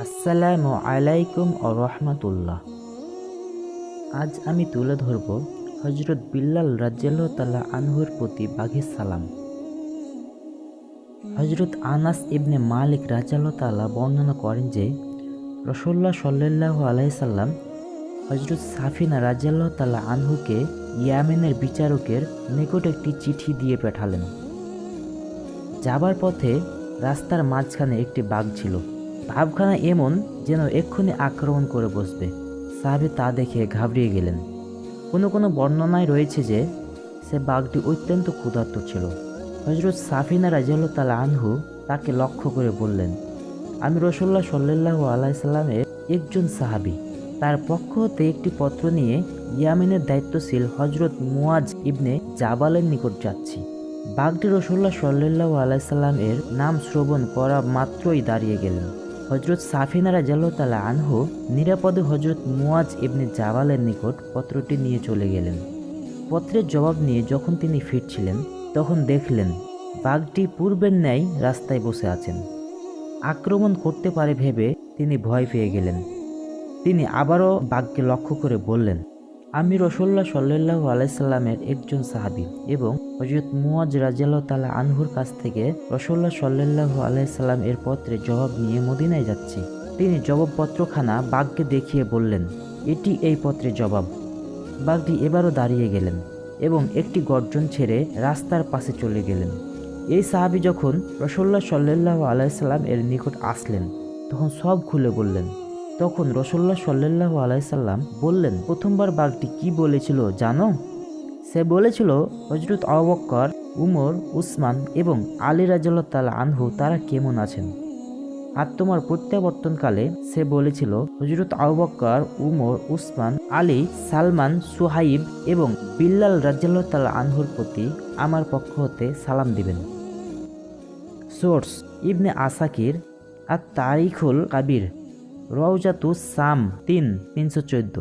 আসসালামু আলাইকুম ও রহমতুল্লাহ। আজ আমি তুলে ধরব হজরত বিল্লাল রাজ্জাল্লাহ আনহুর প্রতি বাঘের সালাম। হজরত আনাস ইবনে মালিক রাজ্জাল্লাহ তাল্লাহ বর্ণনা করেন যে রসল্লাহ সাল্লাহ আলাইসাল্লাম হজরত সাফিনা রাজ্জাল্লাহ তাল্লাহ আনহুকে ইয়ামেনের বিচারকের নিকট একটি চিঠি দিয়ে পাঠালেন। যাবার পথে রাস্তার মাঝখানে একটি বাঘ ছিল। ভাবখানা এমন যেন এক্ষুনি আক্রমণ করে বসবে। সাহাবি তা দেখে ঘাবড়িয়ে গেলেন। কোনো কোনো বর্ণনায় রয়েছে যে, সে বাঘটি অত্যন্ত ক্ষুধার্ত ছিল। হজরত সাফিনা রাজিয়াল তালা আনহু তাকে লক্ষ্য করে বললেন, আমি রসল্লাহ সাল্লাহ আলাইসাল্লামের একজন সাহাবি। তার পক্ষ হতে একটি পত্র নিয়ে ইয়ামিনের দায়িত্বশীল হজরত মুয়াজ ইবনে জাবালের নিকট যাচ্ছি। বাঘটি রসুল্লাহ সাল্লাহ আলাইসাল্লাম এর নাম শ্রবণ করা মাত্রই দাঁড়িয়ে গেলেন। হজরত সাফিনারা জাল্লাহ আনহু নিরাপদে হজরত মুয়াজ ইবনে জাবালের নিকট পত্রটি নিয়ে চলে গেলেন। পত্রের জবাব নিয়ে যখন তিনি ফিরছিলেন, তখন দেখলেন, বাঘটি পূর্বের ন্যায় রাস্তায় বসে আছেন। আক্রমণ করতে পারে ভেবে তিনি ভয় পেয়ে গেলেন। তিনি আবারও বাঘকে লক্ষ্য করে বললেন, আমি রসল্লা সাল্লাহ আলাইসাল্লামের একজন সাহাবি এবং হজরত মুয়াজ রাজিয়াল্লাহ তালা আনহুর কাছ থেকে রসল্লা সাল্লাহ আলাইসাল্লাম এর পত্রে জবাব নিয়ে মদিনায় যাচ্ছি। তিনি জবাবপত্রখানা বাঘকে দেখিয়ে বললেন, এটি এই পত্রের জবাব। বাঘটি এবারও দাঁড়িয়ে গেলেন এবং একটি গর্জন ছেড়ে রাস্তার পাশে চলে গেলেন। এই সাহাবি যখন রসল্লা সাল্লাহ আলাইসাল্লাম এর নিকট আসলেন, তখন সব খুলে বললেন। তখন রসল্লা সাল্লাহ আলাইসাল্লাম বললেন, প্রথমবার বাঘটি কি বলেছিল জানো? সে বলেছিল হজরত আবক্কর উমর, উসমান এবং আলী রাজ্লাহ তালা আনহু, তারা কেমন আছেন? আর তোমার প্রত্যাবর্তনকালে সে বলেছিল হজরত আবক্কর উমর, উসমান, আলী, সালমান, সুহাইব এবং বিল্লাল তালা আনহুর প্রতি আমার পক্ষ হতে সালাম দিবেন। সোর্স, ইবনে আসাকির আর তারিখুল কাবির রওজাতু সাম তিন, তিনশো চোদ্দ।